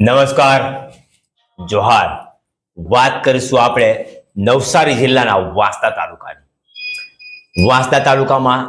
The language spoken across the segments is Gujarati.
નમસ્કાર, જોહાર. વાત કરીશું આપણે નવસારી જિલ્લાના વાંસદા તાલુકાની. વાંસદા તાલુકામાં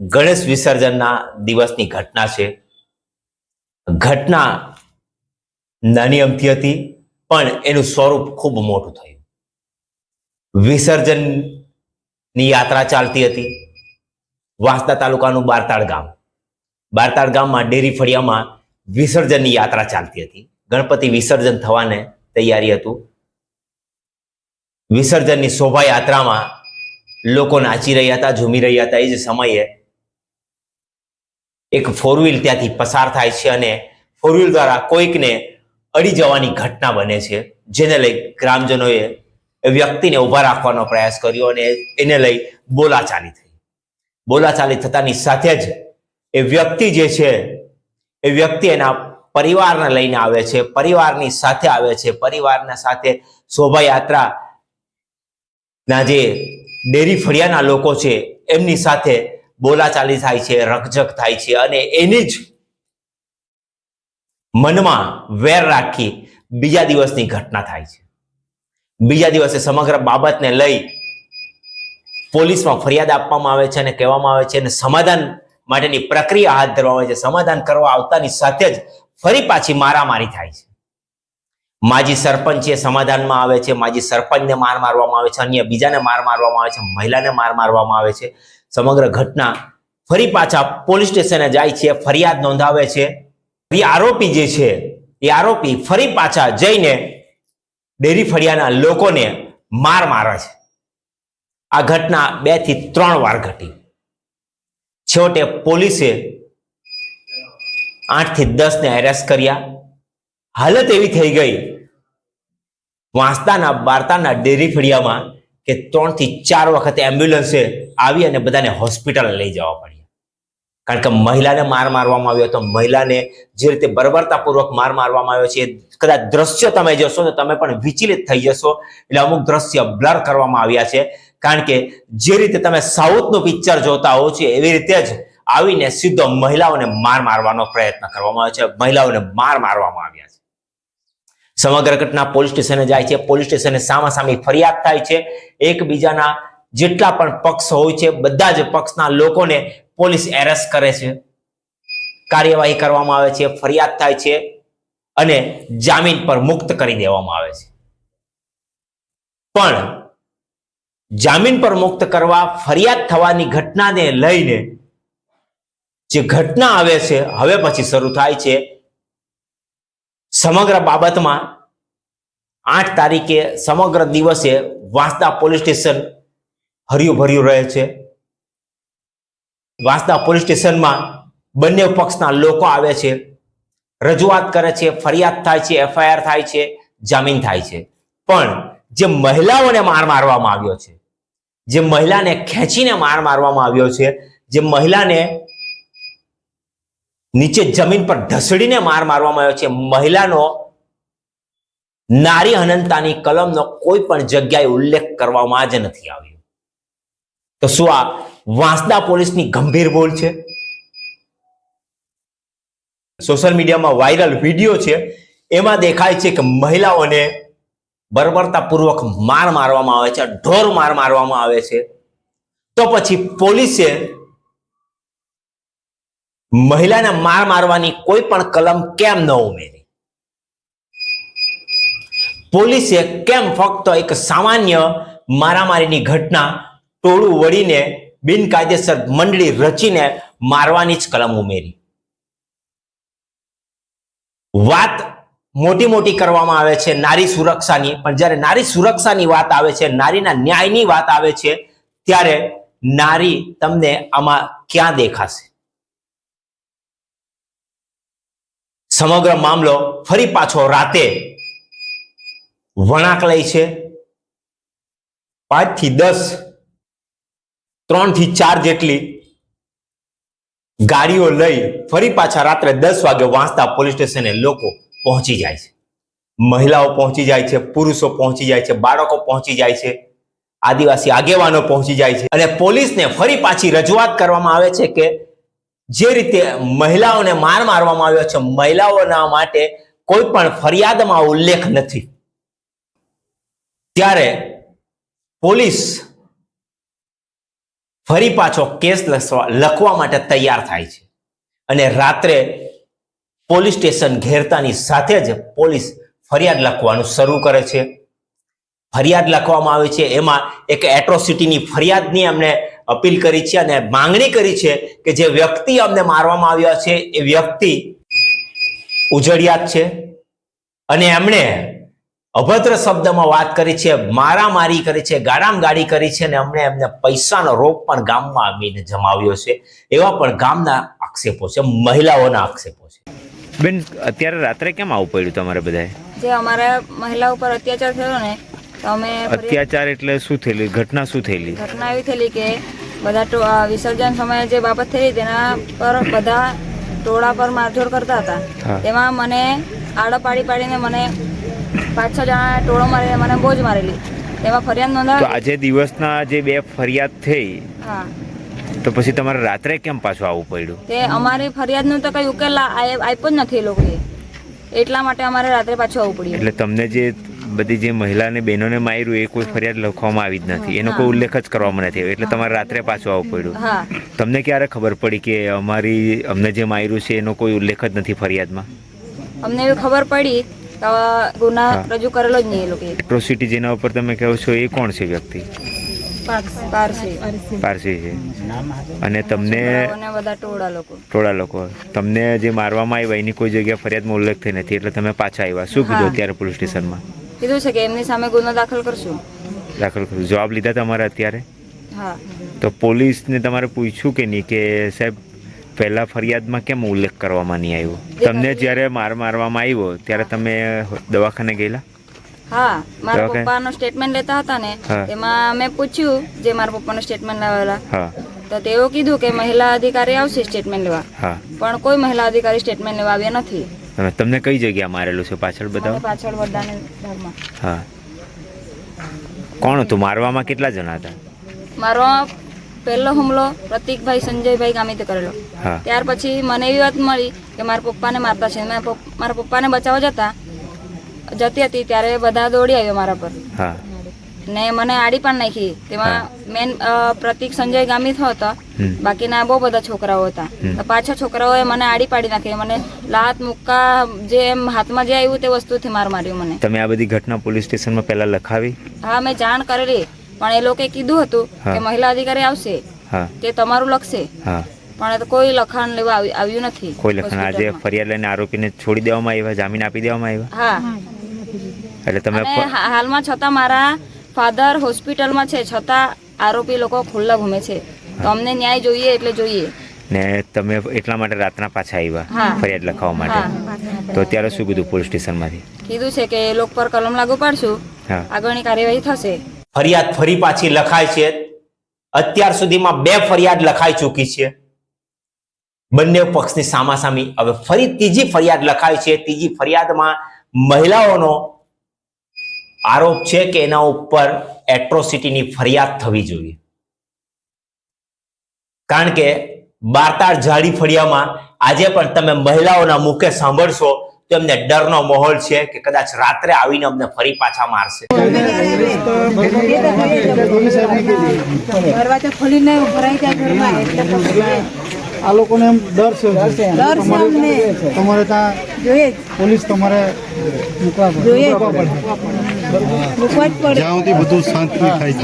ગણેશ વિસર્જનના દિવસની ઘટના છે. ઘટના નાની અમથી હતી, પણ એનું સ્વરૂપ ખૂબ મોટું થયું. વિસર્જનની યાત્રા ચાલતી હતી. વાંસદા તાલુકાનું બારતાળ ગામ. બારતાળ ગામમાં ડેરી ફળિયામાં વિસર્જનની યાત્રા ચાલતી હતી. ગણપતિ વિસર્જન થવાને તૈયારી હતું. વિસર્જનની શોભાયાત્રામાં લોકો નાચી રહ્યા હતા, ઝૂમી રહ્યા હતા. એ જ સમયે એક ફોર વ્હીલ ત્યાંથી પસાર થાય છે અને ફોર વ્હીલ દ્વારા કોઈકને અડી જવાની ઘટના બને છે. જેને લઈ ગ્રામજનોએ વ્યક્તિને ઊભા રાખવાનો પ્રયાસ કર્યો અને એને લઈ બોલાચાલી થઈ. બોલાચાલી થતાની સાથે જ એ વ્યક્તિ જે છે, એ વ્યક્તિ એના પરિવારને લઈને આવે છે, પરિવારની સાથે આવે છે, પરિવારના સાથે શોભાયાત્રા ના જે ડેરી ફળિયાના લોકો છે, એમની સાથે બોલાચાલી થાય છે, રકઝક થાય છે અને એની જ મનમાં વેર રાખી બીજા દિવસની ઘટના થાય છે. બીજા દિવસે સમગ્ર બાબતને લઈ પોલીસમાં ફરિયાદ આપવામાં આવે છે અને કહેવામાં આવે છે અને સમાધાન માટેની પ્રક્રિયા હાથ ધરવામાં આવે છે. સમાધાન કરવા આવતાની સાથે જ ફરી પાછી મારામારી થાય છે. માજી સરપંચ એ સમાધાનમાં આવે છે. માજી સરપંચને માર મારવામાં આવે છે. અન્ય બીજાને માર મારવામાં આવે છે. મહિલાને માર મારવામાં આવે છે. સમગ્ર ઘટના ફરી પાછા પોલીસ સ્ટેશને જાય છે. ફરિયાદ નોંધાવે છે. એ આરોપી જે છે, એ આરોપી ફરી પાછા જઈને ડેરી ફળિયાના લોકોને માર મારે છે. આ ઘટના બેથી ત્રણ વાર ઘટી. છેવટે પોલીસે આઠથી દસ ને એરેસ્ટ કર્યા. હાલત એવી થઈ ગઈ. વાંસદાના બારતાના ડેરી ફળિયામાં કે ત્રણથી ચાર વખત એમ્બ્યુલન્સે આવી અને બધાને હોસ્પિટલ લઈ જવા પડ્યા. કારણ કે મહિલાને માર મારવામાં આવ્યો તો મહિલાને જે રીતે બર્બરતાપૂર્વક માર મારવામાં આવ્યો છે. કદાચ દ્રશ્ય તમે જશો તો તમે પણ વિચલિત થઈ જશો. એટલે અમુક દ્રશ્ય બ્લર કરવામાં આવ્યા છે. કારણ કે જે રીતે તમે સાઉથનું પિક્ચર જોતા હો છો, એવી રીતે જ આવીને સીધો મહિલાઓને માર મારવાનો પ્રયત્ન કરવામાં આવે છે. મહિલાઓને માર મારવામાં આવ્યા છે. સમગ્ર ઘટના પોલીસ સ્ટેશને જાય છે. પોલીસ સ્ટેશને સામાસામી ફરિયાદ થાય છે. એકબીજાના જેટલા પણ પક્ષ હોય છે, બધા જ પક્ષના લોકોને પોલીસ એરેસ્ટ કરે છે. કાર્યવાહી કરવામાં આવે છે, ફરિયાદ થાય છે અને જામીન પર મુક્ત કરી દેવામાં આવે છે. પણ જામીન પર મુક્ત કરવા ફરિયાદ થવાની ઘટનાને લઈને જે ઘટના આવે છે, હવે પછી શરૂ થાય છે. સમગ્ર બાબતમાં આઠ તારીખે સમગ્ર દિવસે વાંસદા પોલીસ સ્ટેશન હર્યું ભર્યું રહે છે. વાંસદા પોલીસ સ્ટેશનમાં બંને પક્ષના લોકો આવે છે, રજૂઆત કરે છે, ફરિયાદ થાય છે, એફઆઈઆર થાય છે, જામીન થાય છે. પણ જે મહિલાઓને માર મારવામાં આવ્યો છે જે મહિલાને ખેંચીને માર મારવામાં આવ્યો છે, જે મહિલાને નીચે જમીન પર ઢસડીને માર મારવામાં આવ્યો છે, મહિલાનો નારી અનંતાની કલમનો કોઈ પણ જગ્યાએ ઉલ્લેખ કરવામાં જ નથી આવ્યો. તો શું આ વાંસદા પોલીસની ગંભીર ભૂલ છે? સોશિયલ મીડિયામાં વાયરલ વીડિયો છે, એમાં દેખાય છે કે મહિલાઓને બર્બરતાપૂર્વક માર મારવામાં આવે છે, ઢોર માર મારવામાં આવે છે. તો પછી પોલીસે મહિલાને માર મારવાની કોઈ પણ કલમ કેમ ન ઉમેરી? પોલીસે કેમ ફક્ત એક સામાન્ય મારામારીની ઘટના ટોળું વળીને બિનકાયદેસર મંડળી રચીને મારવાની જ કલમ ઉમેરી? વાત મોટી મોટી કરવામાં આવે છે નારી સુરક્ષાની. પણ જ્યારે નારી સુરક્ષાની વાત આવે છે, નારીના ન્યાયની વાત આવે છે, ત્યારે નારી તમને આમાં ક્યાં દેખાશે? સમગ્ર મામલો ફરી પાછો રાતે વણાક લે છે. પાંચથી દસ ત્રણથી ચાર જેટલી ગાડીઓ લઈ ફરી પાછા રાત્રે દસ વાગે વાંચતા પોલીસ સ્ટેશને લોકો પહોંચી જાય છે. મહિલાઓ પહોંચી જાય છે, પુરુષો પહોંચી જાય છે, બાળકો પહોંચી જાય છે, આદિવાસી આગેવાનો પહોંચી જાય છે અને પોલીસને ફરી પાછી રજૂઆત કરવામાં આવે છે કે જે રીતે મહિલાઓને માર મારવામાં આવ્યો છે, મહિલાઓના માટે કોઈ પણ ફરિયાદમાં ઉલ્લેખ નથી. ત્યારે પોલીસ ફરી પાછો કેસ લખવા માટે તૈયાર થાય છે. અને રાત્રે પોલીસ સ્ટેશન ઘેરતાની સાથે જ પોલીસ ફરિયાદ લખવાનું શરૂ કરે છે. ફરિયાદ લખવામાં આવે છે. એમાં એક એટ્રોસિટીની ફરિયાદની અમને અપીલ કરી છે અને માંગણી કરી છે કે જે વ્યક્તિ અમને મારવામાં આવ્યા છે, એ વ્યક્તિ ઉજળિયાત છે. અને એમણે અભદ્ર શબ્દમાં વાત કરી છે, મારામારી કરી છે ગાડામ ગાડી કરી છે અને અમને એમને પૈસાનો રોગ પણ ગામમાં આવીને જમાવ્યો છે. એવા પણ ગામના આક્ષેપો છે, મહિલાઓના આક્ષેપો છે. બેન અત્યારે રાત્રે કેમ આવવું પડ્યું તમારે બધાએ? જે અમારા મહિલા ઉપર અત્યાચાર થયો ને તો અમે અત્યાચાર એટલે શું થયેલી? ઘટના શું થયેલી? ઘટના એવી થયેલી કે બધા વિસર્જન સમયે જે બાબત થયેલી તેના પર બધા ટોળા પર મારઝોડ કરતા હતા. તેમાં મને આડો પાડી પાડીને મને પાંચ છ જણા ટોળો મારીને મને બહુ જ મારેલી. તેમાં ફરિયાદ નોંધાવી આજે દિવસના જે બે ફરિયાદ થઈ હા. તો પછી તમારે રાત્રે કેમ પાછું આવવું પડ્યું? તે અમારી ફરિયાદનો તો કઈ ઉકેલ આપ્યો જ નથી એ લોકોએ. એટલા માટે અમારે રાત્રે પાછું આવવું પડ્યું. એટલે તમને જે બધી જે મહિલાને બહેનોને માર્યું એ કોઈ ફરિયાદ લખવામાં આવી જ નથી. એનો કોઈ ઉલ્લેખ જ કરવામાં નથી એટલે તમારે રાત્રે પાછું આવવું પડ્યું. તમને ક્યારે ખબર પડી કે અમારી અમને જે માર્યું છે એનો કોઈ ઉલ્લેખ જ નથી ફરિયાદમાં? અમને એવી ખબર પડી ગુના રજૂ કરેલો જ નહીં એ લોકો એટ્રોસિટી જેના ઉપર તમે કહો છો એ કોણ છે વ્યક્તિ? પારસી. છે. અને તમને ટોળા લોકો. તમને જે મારવામાં આવ્યા એની કોઈ જગ્યાએ ફરિયાદમાં ઉલ્લેખ થઈ નથી એટલે તમે પાછા આવ્યા. શું કીધું અત્યારે પોલીસ સ્ટેશનમાં? કીધું છે કે એમની સામે ગુનો દાખલ કરશું. દાખલ કર્યું જવાબ લીધા તમારે અત્યારે? હા. તો પોલીસને તમારે પૂછ્યું કે નહીં કે સાહેબ પહેલા ફરિયાદમાં કેમ ઉલ્લેખ કરવામાં નહીં આવ્યો? તમને જ્યારે માર મારવામાં આવ્યો ત્યારે તમે દવાખાને ગયેલા? હા મારા Okay. પપ્પાનો સ્ટેટમેન્ટ લેતા હતા ને હા. તેમાં મેં પૂછ્યું જે મારા પપ્પાનો સ્ટેટમેન્ટ લાવેલા હા. તો તેઓ કીધું કે મહિલા અધિકારી આવશે સ્ટેટમેન્ટ લેવા. હા. પણ કોઈ મહિલા અધિકારી સ્ટેટમેન્ટ લેવા આવ્યા નથી. અને તમને કઈ જગ્યા મારેલું છે પાછળ બતાવો? પાછળ ઘરમાં હા. કોણ હતું? મારવામાં કેટલા જણા હતા? મારો પહેલો હુમલો પ્રતિકભાઈ સંજયભાઈ ગામિતે કરેલો. હા. ત્યાર પછી મને એવી વાત મળી કે મારા પપ્પાને મારતા છે. મેં પપ- મારા પપ્પાને બચાવવા જતા જતી હતી ત્યારે બધા દોડી આવ્યા મારા પર. હા. ને મને આડી પણ નાખી. તેમાં મેન પ્રતિક સંજય ગામિત હતો. બાકીના બહુ બધા છોકરાઓ હતા. તો પાછા છોકરાઓએ મને આડી પાડી નાખી. મને લાત મુક્કા જે એમ હાથમાં જે આવ્યું તે વસ્તુથી માર માર્યું મને. તમે આ બધી ઘટના પોલીસ સ્ટેશનમાં પહેલા લખાવી? હા મેં જાણ કરેલી. પણ એ લોકોએ કીધું હતું કે મહિલા અધિકારી આવશે. તે તમારું લખશે. પણ કોઈ લખાણ લેવા આવી- આવ્યું નથી. કોઈ લખાણ. આજે ફરિયાદ લઈને આરોપીને છોડી દેવામાં આવ્યા જામીન આપી દેવામાં આવ્યા? હા. એટલે તમે હાલમાં છતાં મારા ફાધર હોસ્પિટલમાં છે છતાં આરોપી લોકો ખુલ્લા ઘૂમે છે. તો અમને ન્યાય જોઈએ એટલે જોઈએ. ને તમે એટલા માટે રાતના પાછા આવ્યા ફરિયાદ લખાવવા માટે. તો અત્યારે શું કીધું પોલીસ સ્ટેશનમાંથી? કીધું છે કે લોક પર કલમ લાગુ પાડશું આગળની કાર્યવાહી થશે. ફરિયાદ ફરી પાછી લખાય છે. અત્યાર સુધીમાં બે ફરિયાદ લખાઈ ચૂકી છે. બંને પક્ષની સામાસામી. હવે ફરી ત્રીજી ફરિયાદ લખાય છે. ત્રીજી ફરિયાદમાં મહિલાઓનો આરોપ છે કે એના ઉપર એટ્રોસિટીની ફરિયાદ થવી જોઈએ. કારણ કે બારતાળ જાડી ફળિયામાં આજે પણ તમે મહિલાઓના મુખે સાંભળશો, તો એમને ડરનો માહોલ છે કે કદાચ રાત્રે આવીને અમને ફરી પાછા મારશે. આ લોકોને એમ ડર છે તમારે ત્યાં પોલીસ તમારે મૂકવા પડે. જ્યાં સુધી બધું શાંતિ થાય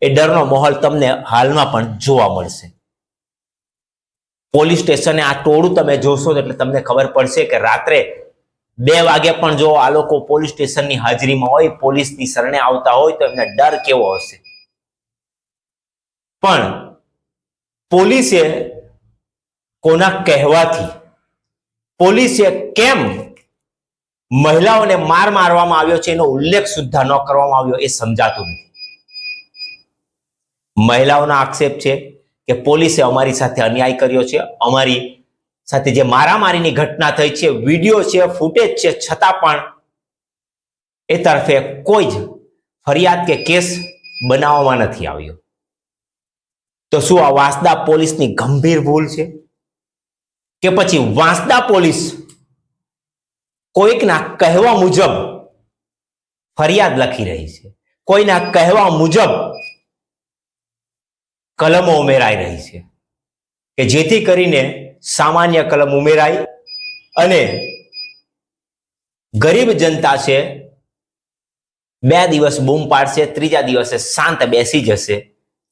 એ ડરનો માહોલ તમને હાલમાં પણ જોવા મળશે. પોલીસ સ્ટેશને આ ટોળું તમે જોશો એટલે તમને ખબર પડશે કે રાત્રે બે વાગે પણ જો આ લોકો પોલીસ સ્ટેશનની હાજરીમાં હોય, પોલીસની શરણે આવતા હોય, તો એમને ડર કેવો હશે? પણ પોલીસે કોના કહેવાથી, પોલીસે કેમ મહિલાઓને માર મારવામાં આવ્યો છે એનો ઉલ્લેખ સુદ્ધા ન કરવામાં આવ્યો એ સમજાતું નથી. મહિલાઓના આક્ષેપ છે કે પોલીસે અમારી સાથે અન્યાય કર્યો છે, અમારી સાથે જે મારામારીની ઘટના થઈ છે, વીડિયો છે, ફૂટેજ છે, છતાં પણ એ તરફે કોઈ જ ફરિયાદ કે કેસ બનાવવામાં નથી આવ્યો. તો શું આ વાંસદા પોલીસની ગંભીર ભૂલ છે? કે પછી વાંસદા પોલીસ કોઈકના કહેવા મુજબ ફરિયાદ લખી રહી છે? કોઈના કહેવા મુજબ કલમો ઉમેરાઈ રહી છે? કે જેથી કરીને સામાન્ય કલમ ઉમેરાય અને ગરીબ જનતા છે, બે દિવસ બૂમ પાડશે, ત્રીજા દિવસે શાંત બેસી જશે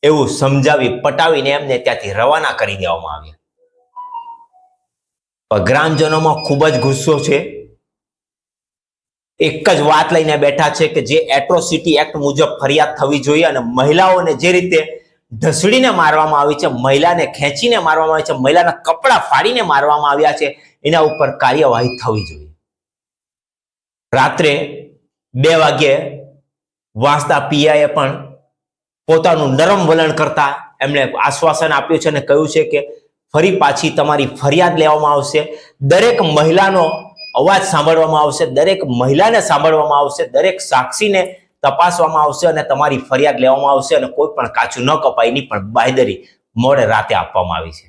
એવું સમજાવી, પટાવીને એમને ત્યાંથી રવાના કરી દેવામાં આવ્યા. ગ્રામજનોમાં ખૂબ જ ગુસ્સો છે. એક જ વાત લઈને બેઠા છે કે જે એટ્રોસિટી એક્ટ મુજબ ફરિયાદ થવી જોઈએ અને મહિલાઓને જે રીતે ઢસડીને મારવામાં આવી છે, મહિલાને ખેંચીને મારવામાં આવી છે, મહિલાના કપડા ફાડીને મારવામાં આવ્યા છે, એના ઉપર કાર્યવાહી થવી જોઈએ. રાત્રે બે વાગ્યે વાંસદા પીઆઈએ પણ પોતાનું નરમ વલણ કરતા એમણે આશ્વાસન આપ્યું છે અને કહ્યું છે કે ફરી પાછી તમારી ફરિયાદ લેવામાં આવશે, દરેક મહિલાનો અવાજ સાંભળવામાં આવશે, દરેક મહિલાને સાંભળવામાં આવશે, દરેક સાક્ષીને તપાસવામાં આવશે અને તમારી ફરિયાદ લેવામાં આવશે અને કોઈ પણ કાચું ન કપાયની પણ બાહેદરી મોડે રાતે આપવામાં આવી છે.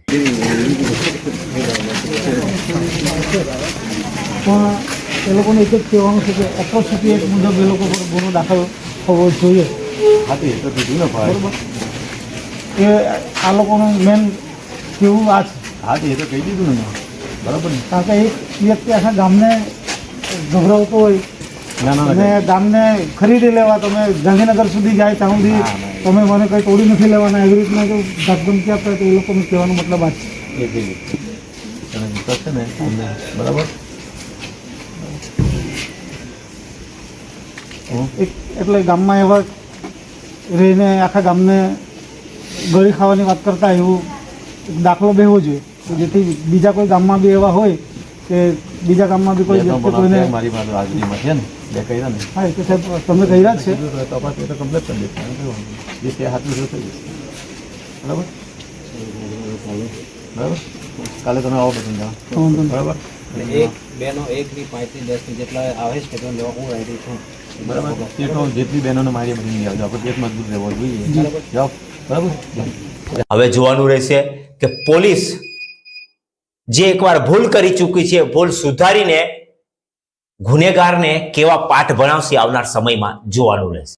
એ લોકોને એક જ કહેવાનું છે કે એટ્રોસિટી એક મુજબ એ લોકો પર ગુનો દાખલ થવો જોઈએ. બરાબર? એ આ લોકોનું મેન કેવું આ છે? હા એ તો કહી દીધું ને. બરાબર ને? કારણ કે એક વ્યક્તિ આખા ગામને ગભરાવતો હોય અને ગામને ખરીદી લેવા તમે ગાંધીનગર સુધી જાય ત્યાં સુધી તમે મને કંઈ તોડી નથી લેવાના એવી રીતના જો ધમકી આપતા હોય તો એ લોકોનું કહેવાનો મતલબ આ છે. ને બરાબર? એટલે ગામમાં એવા રહીને આખા ગામને ગળી ખાવાની વાત કરતા એવું દાખલો બેહવો જોઈએ. જેથી બીજા કોઈ ગામમાં બી એવા હોય કે બીજા કામમાં બી કોઈ વ્યક્તિ કોઈને મારી પાસે હાજરીમાં છે ને બે કર્યા ને. હા એ તો સાહેબ તમે કહ્યા જ છે. તપાસ એ તો કમ્પ્લીટ કરી દેશે. જે તે હાથનું છે થઈ જશે. બરાબર? બરાબર? કાલે તમે આવો નહીં. બરાબર? એક બેનો એક થી પાંચથી દસની જેટલા આવે છે તો લેવા હું રેડી છું. બરાબર? તે તો જેટલી બહેનોને મારી બધી નહીં આવજો આપણે પેટ મજબૂત રહેવો જોઈએ. બરાબર? હવે જોવાનું રહેશે કે પોલીસ જે એકવાર ભૂલ કરી ચૂકી છે, ભૂલ સુધારીને ગુનેગારને કેવા પાઠ ભણાવશે આવનાર સમયમાં જોવાનું રહેશે.